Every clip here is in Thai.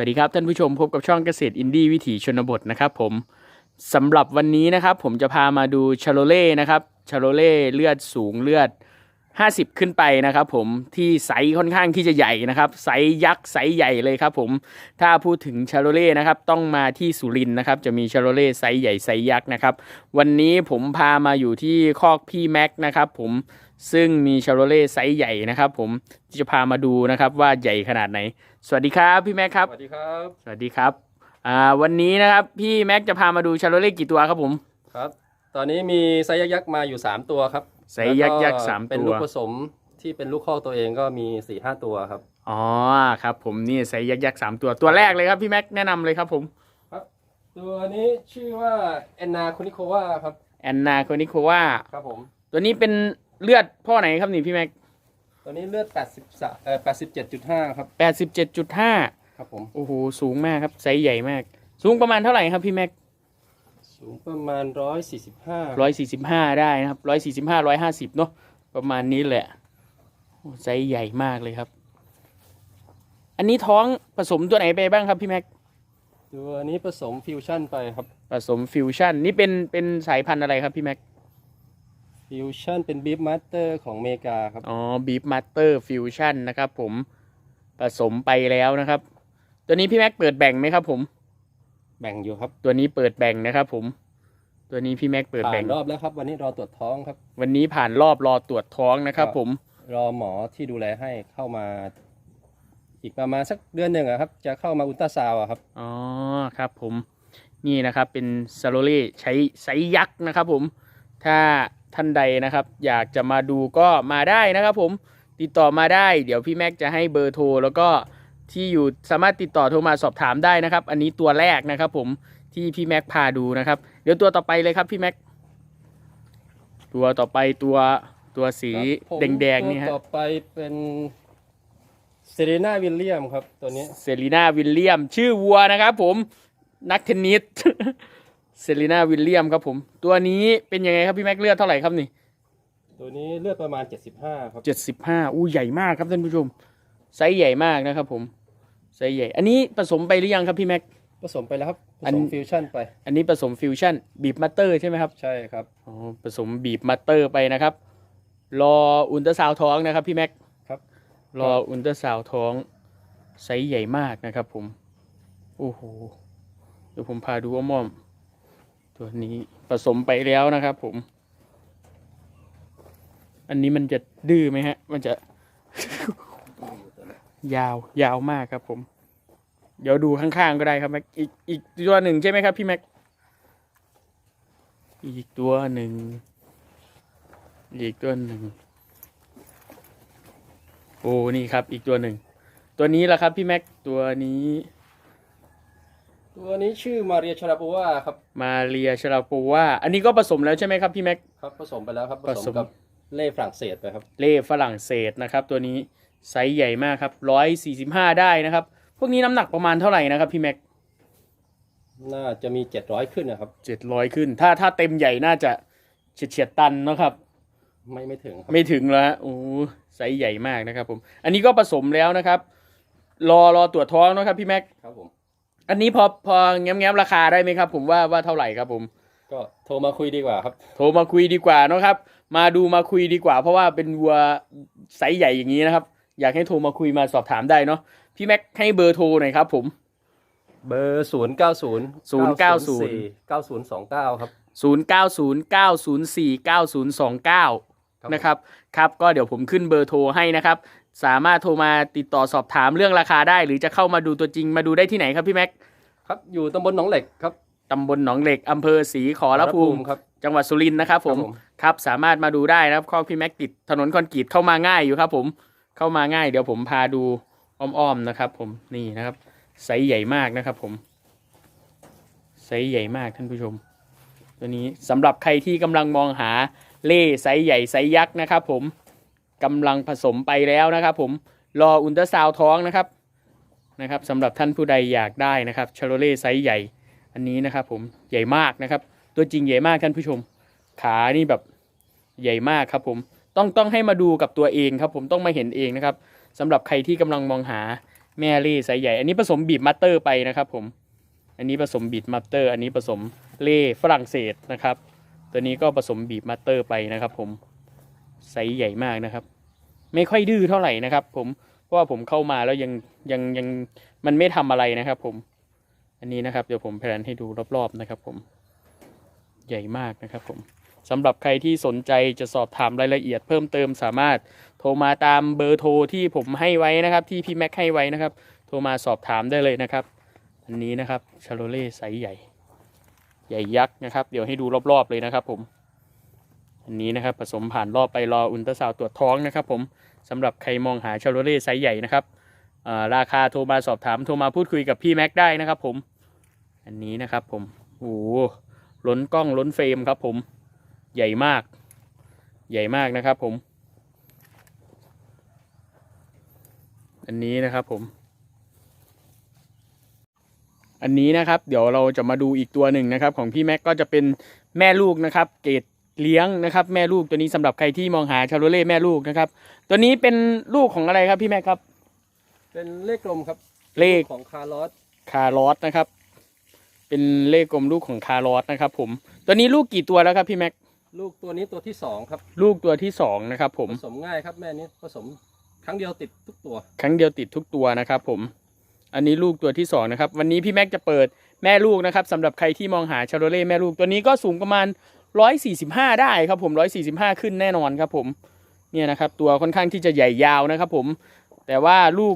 สวัสดีครับท่านผู้ชมพบกับช่องเกษตรอินดี้วิถีชนบทนะครับผมสำหรับวันนี้นะครับผมจะพามาดูชาโลเล่นะครับชาโลเล่เลือดสูงเลือด 50 ขึ้นไปนะครับผมที่ไซส์ค่อนข้างที่จะใหญ่นะครับไซส์ยักษ์ไซส์ใหญ่เลยครับผมถ้าพูดถึงชาโลเล่นะครับต้องมาที่สุรินนะครับจะมีชาโลเล่ไซส์ใหญ่ไซส์ยักษ์นะครับวันนี้ผมพามาอยู่ที่คอกพี่แม็กนะครับผม ซึ่งมีชาโลเล่ไซส์ใหญ่นะครับผมจะพามาดูนะครับว่าใหญ่ขนาดไหน สวัสดีครับพี่แม็กครับ สวัสดีครับ สวัสดีครับอ่าวันนี้นะครับพี่แม็กจะพามาดูชาโลเล่กี่ตัวครับผม ครับ ตอนนี้มีไซส์ยักษ์ๆมาอยู่ 3 ตัวครับไซส์ยักษ์ๆแล้วสามเป็นตัวลูกผสมที่เป็นลูกข้อกตัวเองก็มี4ี่ห้าตัวครับ อ๋อครับผมนี่ไซส์ยักษ์ยักษ์สามตัวตัวแรกเลยครับพี่แม็กแนะนำเลยครับผม ตัวนี้ชื่อว่าแอนนาคุนิโควาครับแอนนาโคนิโควาครับผม ตัวนี้เป็น เลือดพ่อไหนครับนี่พี่แม็กตัวนี้เลือด80เอ่อ87.5 ครับ แปดสิบเจ็ดจุดห้าครับผม โอ้โหสูงมากครับไซส์ใหญ่มาก สูงประมาณเท่าไหร่ครับพี่แม็กสูงประมาณ 145 ร้อยสี่สิบห้าได้นะครับร้อยสี่สิบห้าร้อยห้าสิบเนาะประมาณนี้แหละโอ้ไซส์ใหญ่มากเลยครับ อันนี้ท้องผสมตัวไหนไปบ้างครับพี่แม็กตัวนี้ผสมฟิวชั่นไปครับ ผสมฟิวชั่นนี่เป็นเป็นสายพันธุ์อะไรครับพี่แม็ก ฟิวชั่นเป็นบีฟมาสเตอร์ของอเมริกาครับ อ๋อบีฟมาสเตอร์ฟิวชั่นนะครับผมผสมไปแล้วนะครับ ตัวนี้พี่แม็กเปิดแบ่งไหมครับ ผม แบ่งอยู่ครับ ตัวนี้เปิดแบ่งนะครับ ผม ตัวนี้พี่แม็กเปิดผ่าแบ่นงรอบแล้วครับ วันนี้รอตรวจท้องครับ วันนี้ผ่านรอบรอตรวจท้องนะครับ ผม รอหมอที่ดูแลให้เข้ามา อีกประมาณสักเดือนหนึ่งอะครับ จะเข้ามาอุลตราซาวด์อะครับ อ๋อครับผมนี่นะครับเป็นซาโลเล่ใช้ไซส์ยักษ์นะครับผมถ้า ท่านใดนะครับ อยากจะมาดูก็มาได้นะครับ ผมติดต่อมาได้ เดี๋ยวพี่แม็กจะให้เบอร์โทรแล้วก็ที่อยู่สามารถติดต่อโทรมาสอบถามได้นะครับ อันนี้ตัวแรกนะครับ ผมที่พี่แม็กพาดูนะครับ เดี๋ยวตัวต่อไปเลยครับพี่แม็กตัวต่อไปตัวตัวสีครับผมแดงๆนี่ฮะตัวต่อไปเป็นเซเรนาวิลเลียมครับตัวนี้เซรีนาวิลเลียมชื่อวัวนะครับ ผมนักเทนนิส เซรีนาวิลเลียมครับผม ตัวนี้เป็นยังไงครับพี่แม็กเลือดเท่าไหร่ครับนี่ตัวนี้เลือดประมาณ 75 ครับ เจ็ดสิบห้าอู้ใหญ่มากครับท่านผู้ชมไซส์ใหญ่มากนะครับผมไซส์ใหญ่ อันนี้ผสมไปหรือยังครับพี่แม็ก ผสมไปแล้วครับ ผอัน สมฟิวชั่นไป อันนี้ผสมฟิวชั่นบีบมัตเตอร์ใช่ไหมครับใช่ครับ อ๋อผสมบีบมัตเตอร์ไปนะครับ รออุลตราซาวด์ท้องนะครับพี่แม็กครับ รออุลตราซาวด์ท้องไซส์ใหญ่มากนะครับผมโอ้โหเดี๋ยวผมพาดูอ้อมๆ ตัวนี้ผสมไปแล้วนะครับ ผม อันนี้มันจะดื้อไหมฮะ มันจะ ยาวยาวมากครับ ผม เดี๋ยวดูข้างๆก็ได้ครับแม็กอีกอีกตัวหนึ่งใช่ไหมครับ พี่แม็กอีกตัวหนึ่งอีกตัวหนึ่งโอ้นี่ครับ อีกตัวหนึ่งตัวนี้แหละครับ พี่แม็กตัวนี้ ตัวนี้ชื่อมาเรียชาราปูวาครับมาเรียชราโปว่า อันนี้ก็ผสมแล้วใช่ไหมครับพี่แม็ก ครับผสมไปแล้วครับผผสสมม กับเล่ฝรั่งเศสไปครับ เล่ฝรั่งเศสนะครับ ตัวนี้ไซส์ใหญ่มากครับร้อยสี่สิบห้าได้นะครับ พวกนี้น้ำหนักประมาณเท่าไหร่นะครับพี่แม็กน่าจะมี700ขึ้นนะครับ เจ็ดร้อยขึ้น ถ้าถ้าเต็มใหญ่น่าจะเฉียดเฉียดๆตันเนอะครับ ไม่ไม่ถึงครับ ไม่ถึงแล้วฮะโอ้ไซส์ใหญ่มากนะครับผม อันนี้ก็ผสมแล้วนะครับ รอรอตรวจท้องนะครับพี่แม็ก ครับผม อันนี้พอพอแง้มแง้มๆราคาได้ไหมครับ ผมว่าว่าเท่าไหร่ครับผม ก็โทรมาคุยดีกว่าครับ โทรมาคุยดีกว่าเนอะครับ มาดูมาคุยดีกว่า เพราะว่าเป็นวัวไซส์ใหญ่อย่างนี้นะครับ อยากให้โทรมาคุยมาสอบถามได้เนาะพี่แม็กให้เบอร์โทรหน่อยครับผม เบอร์0 9 0 090 9029ครับ 0909049029 นะครับครับก็เดี๋ยวผมขึ้นเบอร์โทรให้นะครับ สามารถโทรมาติดต่อสอบถามเรื่องราคาได้ หรือจะเข้ามาดูตัวจริงมาดูได้ที่ไหนครับพี่แม็กครับอยู่ตำบลหนองเหล็กครับตำบลหนองเหล็กอำเภอศรีขอรภูมิครับจังหวัดสุรินทร์นะครับผมครับผมครับสามารถมาดูได้นะครับข้อพี่แม็กติดถนนคอนกรีตเข้ามาง่ายอยู่ครับ ผมเข้ามาง่าย เดี๋ยวผมพาดูอ้อมๆนะครับ ผมนี่นะครับไซส์ใหญ่มากนะครับ ผมไซส์ใหญ่มากท่านผู้ชม ตัวนี้สำหรับใครที่กำลังมองหาเล่ไซส์ใหญ่ไซส์ยักษ์นะครับ ผมกำลังผสมไปแล้วนะครับ ผมรออุลตราซาวท้องนะครับนะครับสำหรับท่านผู้ใดอยากได้นะครับชาโรเล่ไซส์ใหญ่อันนี้นะครับ ผมใหญ่มากนะครับ ตัวจริงใหญ่มากท่านผู้ชม ขานี่แบบใหญ่มากครับ ผมต้องต้องให้มาดูกับตัวเองครับ ผมต้องมาเห็นเองนะครับสำหรับใครที่กำลังมองหาแม่เล่ไซส์ใหญ่ อันนี้ผสมบีบมัตเตอร์ไปนะครับ ผม อันนี้ผสมบีบมัตเตอร์ อันนี้ผสมเล่ฝรั่งเศสนะครับ ตัวนี้ก็ผสมบีบมัตเตอร์ไปนะครับ ผมไซส์ใหญ่มากนะครับ ไม่ค่อยดื้อเท่าไหร่นะครับ ผมเพราะว่าผมเข้ามาแล้วยังยังยังมันไม่ทำอะไรนะครับ ผม อันนี้นะครับเดี๋ยวผมแพลนให้ดูรอบๆนะครับ ผมใหญ่มากนะครับ ผมสำหรับใครที่สนใจจะสอบถามรายละเอียดเพิ่มเติมสามารถโทรมาตามเบอร์โทรที่ผมให้ไว้นะครับ ที่พี่แม็กให้ไว้นะครับ โทรมาสอบถามได้เลยนะครับ อันนี้นะครับชาโลเล่ไซส์ใหญ่ ใหญ่ยักษ์นะครับ เดี๋ยวให้ดูรอบๆเลยนะครับ ผม อันนี้นะครับผสมผ่านรอบไปรออุลตราซาวตรวจท้องนะครับ ผมสำหรับใครมองหาชาโลเล่ไซส์ใหญ่นะครับอ่าราคาโทรมาสอบถามโทรมาพูดคุยกับพี่แม็กได้นะครับ ผม อันนี้นะครับ ผมโอ้ล้นกล้องล้นเฟรมครับผมใหญ่มาก ใหญ่มากนะครับผม อันนี้นะครับผม อันนี้นะครับเดี๋ยวเราจะมาดูอีกตัวหนึ่งนะครับ ของพี่แม็กก็จะเป็นแม่ลูกนะครับ เกรดเลี้ยงนะครับ แม่ลูกตัวนี้สำหรับใครที่มองหาชาโรเล่แม่ลูกนะครับ ตัวนี้เป็นลูกของอะไรครับพี่แม็กครับ เป็นเลขกลมครับ เลขของคาร์ลอสคาร์ลอสนะครับ เป็นเลขกลมลูกของคาร์ลอสนะครับ ผม ตัวนี้ลูกกี่ตัวแล้วครับพี่แม็กลูกตัวนี้ตัวที่สองครับ ลูกตัวที่สองนะครับ ผมผสมง่ายครับแม่นี้ผสมครั้งเดียวติดทุกตัว ครั้งเดียวติดทุกตัวนะครับ ผม อันนี้ลูกตัวที่สองนะครับ วันนี้พี่แม็กจะเปิดแม่ลูกนะครับสำหรับใครที่มองหาชาโรเล่แม่ลูกตัวนี้ก็สูงประมาณ 145 ได้ครับผม145 ขึ้นแน่นอนครับผมเนี่ยนะครับตัวค่อนข้างที่จะใหญ่ยาวนะครับผมแต่ว่าลูก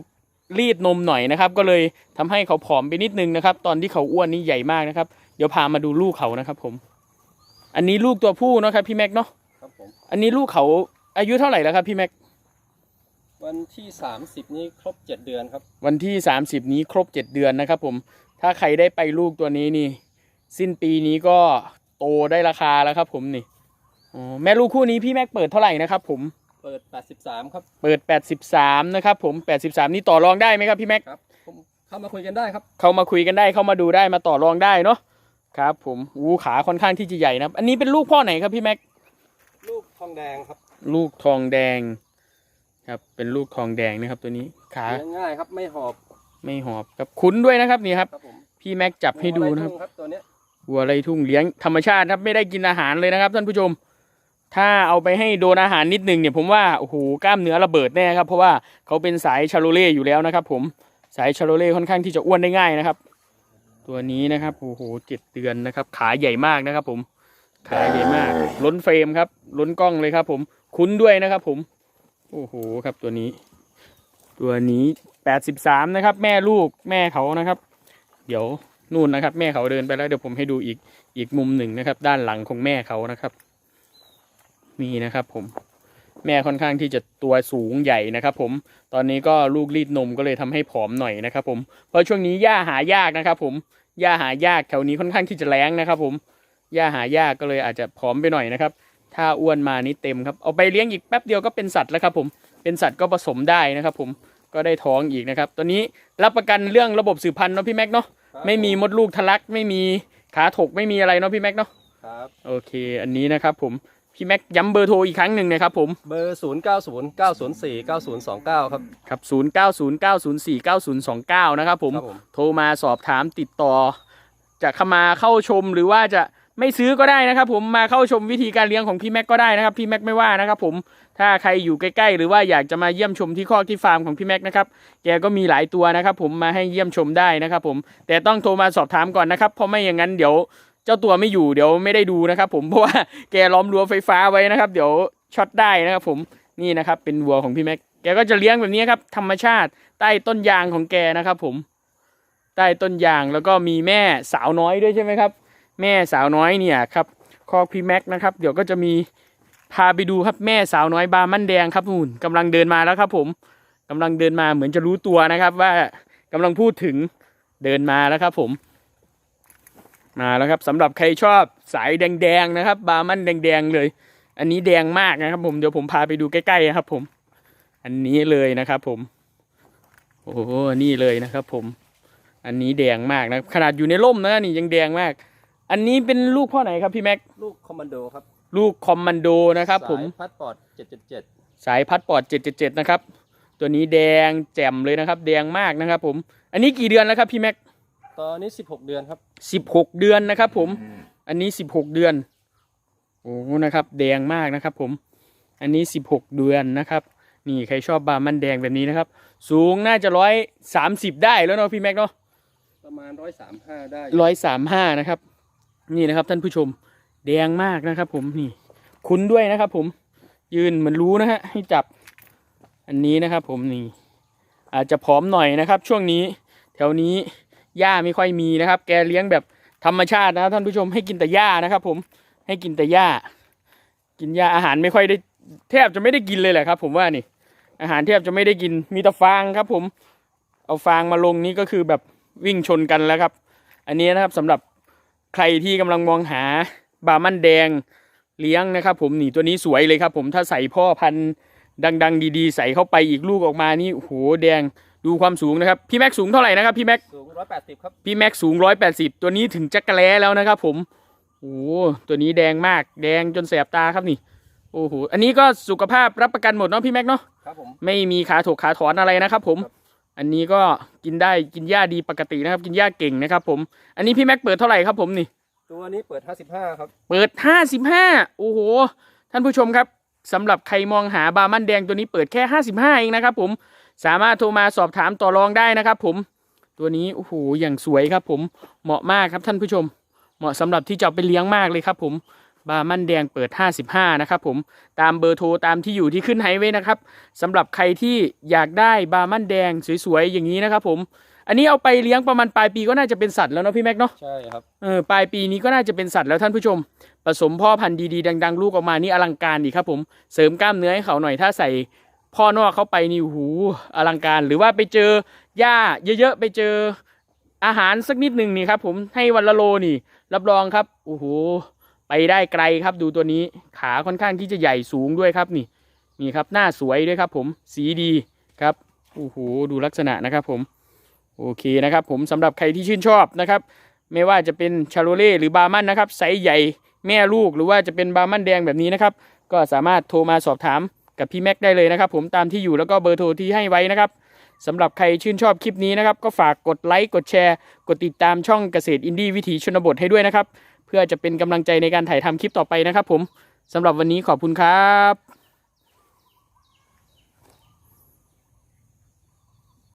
รีดนมหน่อยนะครับ ก็เลยทำให้เขาผอมไปนิดนึงนะครับ ตอนที่เขาอ้วนนี่ใหญ่มากนะครับ เดี๋ยวพามาดูลูกเขานะครับ ผม อันนี้ลูกตัวผู้เนาะครับพี่แม็กเนาะครับผมอันนี้ลูกเขาอายุเท่าไหร่แล้วครับพี่แม็ก วันที่สามสิบนี้ครบเจ็ดเดือนครับ วันที่ 30 นี้ครบ 7 เดือนนะครับผม ถ้าใครได้ไปลูกตัวนี้นี่ สิ้นปีนี้ก็โตได้ราคาแล้วครับผมนี่อ๋อแม่ลูกคู่นี้พี่แม็กเปิดเท่าไหร่นะครับผม เปิดแปดสิบสามครับ เปิด 83 นะครับผม 83 นี่ต่อรองได้ไหมครับพี่แม็กครับผมเข้ามาคุยกันได้ครับ เข้ามาคุยกันได้ เข้ามาดูได้มาต่อรองได้เนาะ ครับผม อู้ขาค่อนข้างที่จะใหญ่นะครับ อันนี้เป็นลูกพ่อไหนครับพี่แม็ก ลูกทองแดงครับ ลูกทองแดง ครับ เป็นลูกทองแดงนะครับ ตัวนี้ขาเลี้ยงง่ายครับไม่หอบไม่หอบครับคุ้นด้วยนะครับนี่ครับ ครับผมพี่แม็กจับให้ดูนะครับวัวไร่ทุ่งครับตัวเนี้ยวัวไรทุ่งเลี้ยงธรรมชาติครับไม่ได้กินอาหารเลยนะครับท่านผู้ชม ถ้าเอาไปให้โดนอาหารนิดนึงเนี่ยผมว่าโอ้โหกล้ามเนื้อระเบิดแน่ครับ เพราะว่าเขาเป็นสายชาโลเล่อยู่แล้วนะครับ ผมสายชาโลเล่ค่อนข้างที่จะอ้วนได้ง่ายนะครับ ตัวนี้นะครับโอ้โหเจ็ดเดือนนะครับ ขาใหญ่มากนะครับ ผมขาใหญ่มาก ล้นเฟรมครับ ล้นกล้องเลยครับ ผมคุ้นด้วยนะครับ ผม โอ้โหครับตัวนี้ ตัวนี้แปดสิบสามนะครับ แม่ลูกแม่เขานะครับ เดี๋ยวนู่นนะครับ แม่เขาเดินไปแล้วเดี๋ยวผมให้ดูอีกอีกมุมหนึ่งนะครับ ด้านหลังของแม่เขานะครับนี่นะครับ ผม แม่ค่อนข้างที่จะตัวสูงใหญ่นะครับ ผมตอนนี้ก็ลูกรีดนมก็เลยทำให้ผอมหน่อยนะครับ ผมเพราะช่วงนี้หญ้าหายากนะครับ ผมหญ้าหายากแถวนี้ค่อนข้างที่จะแรงนะครับ ผมหญ้าหายากก็เลยอาจจะผอมไปหน่อยนะครับ ถ้าอ้วนมานี่เต็มครับ เอาไปเลี้ยงอีกแป๊บเดียวก็เป็นสัตว์แล้วครับผม เป็นสัตว์ก็ผสมได้นะครับผม ก็ได้ท้องอีกนะครับตอนนี้รับประกันเรื่องระบบสืบพันธุ์เนาะพี่แม็กเนาะครับไม่มีมดลูกทะลัก ไม่มีขาถก ไม่มีอะไรเนาะพี่แม็กเนาะ ครับ โอเค อันนี้นะครับผม พี่แม็กย้ำเบอร์โทรอีกครั้งหนึ่งนะครับผม เบอร์ศูนย์เก้าศูนย์เก้าศูนย์สี่เก้าศูนย์สองเก้าครับ ครับ 0 9 0 9 0 4 9 0 2 9 นะครับผมครับผม โทรมาสอบถามติดต่อ จะเข้ามาเข้าชมหรือว่าจะ ไม่ซื้อก็ได้นะครับ ผมมาเข้าชมวิธีการเลี้ยงของพี่แม็กก็ได้นะครับพี่แม็กไม่ว่านะครับ ผมถ้าใครอยู่ใกล้ๆ หรือว่าอยากจะมาเยี่ยมชมที่คอกที่ฟาร์มของพี่แม็กนะครับแกก็มีหลายตัวนะครับ ผมมาให้เยี่ยมชมได้นะครับ ผมแต่ต้องโทรมาสอบถามก่อนนะครับเพราะไม่อย่างนั้นเดี๋ยวเจ้าตัวไม่อยู่เดี๋ยวไม่ได้ดูนะครับ ผมเพราะว่าแกล้อมรั้วไฟฟ้าไว้นะครับ เดี๋ยวช็อตได้นะครับ ผมนี่นะครับ เป็นวัวของพี่แม็กแกก็จะเลี้ยงแบบนี้ครับธรรมชาติใต้ต้นยางของแกนะครับ ผมใต้ต้นยางแล้วก็มีแม่สาวน้อยด้วยใช่ไหมครับ แม่สาวน้อยเนี่ยครับคอกพี่แม็กนะครับ เดี๋ยวก็จะมีพาไปดูครับแม่สาวน้อยบามันแดงครับนู่นกำลังเดินมาแล้วครับ ผมกำลังเดินมาเหมือนจะรู้ตัวนะครับว่ากำลังพูดถึงเดินมาแล้วครับผม มาแล้วครับสำหรับใครชอบสายแดงๆนะครับ บามันแดงๆเลย อันนี้แดงมากนะครับ ผมเดี๋ยวผมพาไปดูใกล้ๆนะครับ ผม อันนี้เลยนะครับ ผม โอ้โหนี่เลยนะครับ ผม อันนี้แดงมากนะขนาดอยู่ในร่มนะนี่ยังแดงมาก อันนี้เป็นลูกพ่อไหนครับพี่แม็ก ลูกคอมมานโดครับลูกคอมมานโดนะครับ ผมสายพัดปอดเจ็ดเจ็ดเจ็ดสายพัดปอด 777 นะครับ ตัวนี้แดงแจ่มเลยนะครับ แดงมากนะครับ ผม อันนี้กี่เดือนแล้วครับพี่แม็ก ตอนนี้ 16 เดือนครับสิบหกเดือนนะครับ ผม อันนี้สิบหกเดือน โอ้นะครับ แดงมากนะครับ ผม อันนี้สิบหกเดือนนะครับ นี่ใครชอบบาร์มันแดงแบบนี้นะครับ สูงน่าจะร้อยสามสิบได้แล้วเนาะพี่แม็กเนาะ ประมาณ 135 ได้ ร้อยสามห้านะครับ นี่นะครับท่านผู้ชมแดงมากนะครับ ผมนี่ คุ้นด้วยนะครับ ผมยืนเหมือนรู้นะฮะให้จับอันนี้นะครับ ผมนี่อาจจะผอมหน่อยนะครับ ช่วงนี้ แถวนี้หญ้าไม่ค่อยมีนะครับ แกเลี้ยงแบบธรรมชาตินะท่านผู้ชมให้กินแต่หญ้านะครับ ผมให้กินแต่หญ้า กินหญ้าอาหารไม่ค่อยได้ แทบจะไม่ได้กินเลยแหละครับ ผมว่านี่อาหารแทบจะไม่ได้กินมีแต่ฟางครับ ผม เอาฟางมาลงนี่ก็คือแบบวิ่งชนกันแล้วครับ อันนี้นะครับสำหรับ ใครที่กำลังมองหาบาร์มันแดงเลี้ยงนะครับ ผมนี่ตัวนี้สวยเลยครับ ผมถ้าใส่พ่อพันธุ์ดัง ๆ ดีๆ ใส่เข้าไปอีกลูกออกมานี่โอ้โหแดงดูความสูงนะครับพี่แม็กสูงเท่าไหร่นะครับพี่แม็กสูง180ครับพี่แม็กสูงร้อยแปดสิบตัวนี้ถึงจักรแล้แล้วนะครับ ผมโอ้โหตัวนี้แดงมากแดงจนแสบตาครับนี่โอ้โหอันนี้ก็สุขภาพรับประกันหมดเนาะพี่แม็กเนาะครับผมไม่มีขาถกขาถอนอะไรนะครับผมครับ อันนี้ก็กินได้กินหญ้าดีปกตินะครับ กินหญ้าเก่งนะครับ ผม อันนี้พี่แม็กเปิดเท่าไหร่ครับผมนี่ ตัวนี้เปิด 55 ครับ เปิดห้าสิบห้าโอ้โห ท่านผู้ชมครับสำหรับใครมองหาบาร์มันแดงตัวนี้เปิดแค่ห้าสิบห้าเองนะครับ ผมสามารถโทรมาสอบถามต่อรองได้นะครับ ผม ตัวนี้โอ้โหอย่างสวยครับ ผมเหมาะมากครับท่านผู้ชม เหมาะสำหรับที่จะเอาไปเลี้ยงมากเลยครับ ผม บาร์มันแดงเปิด 55 นะครับผมตามเบอร์โทรตามที่อยู่ที่ขึ้นให้ไว้นะครับสำหรับใครที่อยากได้บาร์มันแดงสวยๆอย่างนี้นะครับผมอันนี้เอาไปเลี้ยงประมาณปลายปีก็น่าจะเป็นสัตว์แล้วเนาะพี่แม็กเนาะใช่ครับเออปลายปีนี้ก็น่าจะเป็นสัตว์แล้วท่านผู้ชม ผสมพ่อพันธุ์ดีๆดัง ๆ ลูกออกมานี่อลังการดีครับผมเสริมกล้ามเนื้อให้เขาหน่อยถ้าใส่พ่อนอกเข้าไปนี่โอ้โหูอลังการหรือว่าไปเจอหญ้าเยอะๆไปเจออาหารสักนิดหนึ่งนี่ครับผมให้วันละโลนี่ รับรองครับโอ้โห ไปได้ไกลครับดูตัวนี้ขาค่อนข้างที่จะใหญ่สูงด้วยครับนี่นี่ครับหน้าสวยด้วยครับ ผมสีดีครับโอ้โหดูลักษณะนะครับผมโอเคนะครับผมสำหรับใครที่ชื่นชอบนะครับ ไม่ว่าจะเป็นชาโลเล่หรือบามันนะครับไซส์ใหญ่แม่ลูกหรือว่าจะเป็นบามันแดงแบบนี้นะครับก็สามารถโทรมาสอบถามกับพี่แม็กได้เลยนะครับ ผมตามที่อยู่แล้วก็เบอร์โทรที่ให้ไว้นะครับสำหรับใครชื่นชอบคลิปนี้นะครับ ก็ฝากกดไลค์กดแชร์ กดติดตามช่องเกษตรอินดี้วิถีชนบทให้ด้วยนะครับ พื่อจะเป็นกำลังใจในการถ่ายทำคลิปต่อไปนะครับผมสำหรับวันนี้ขอบคุณครับ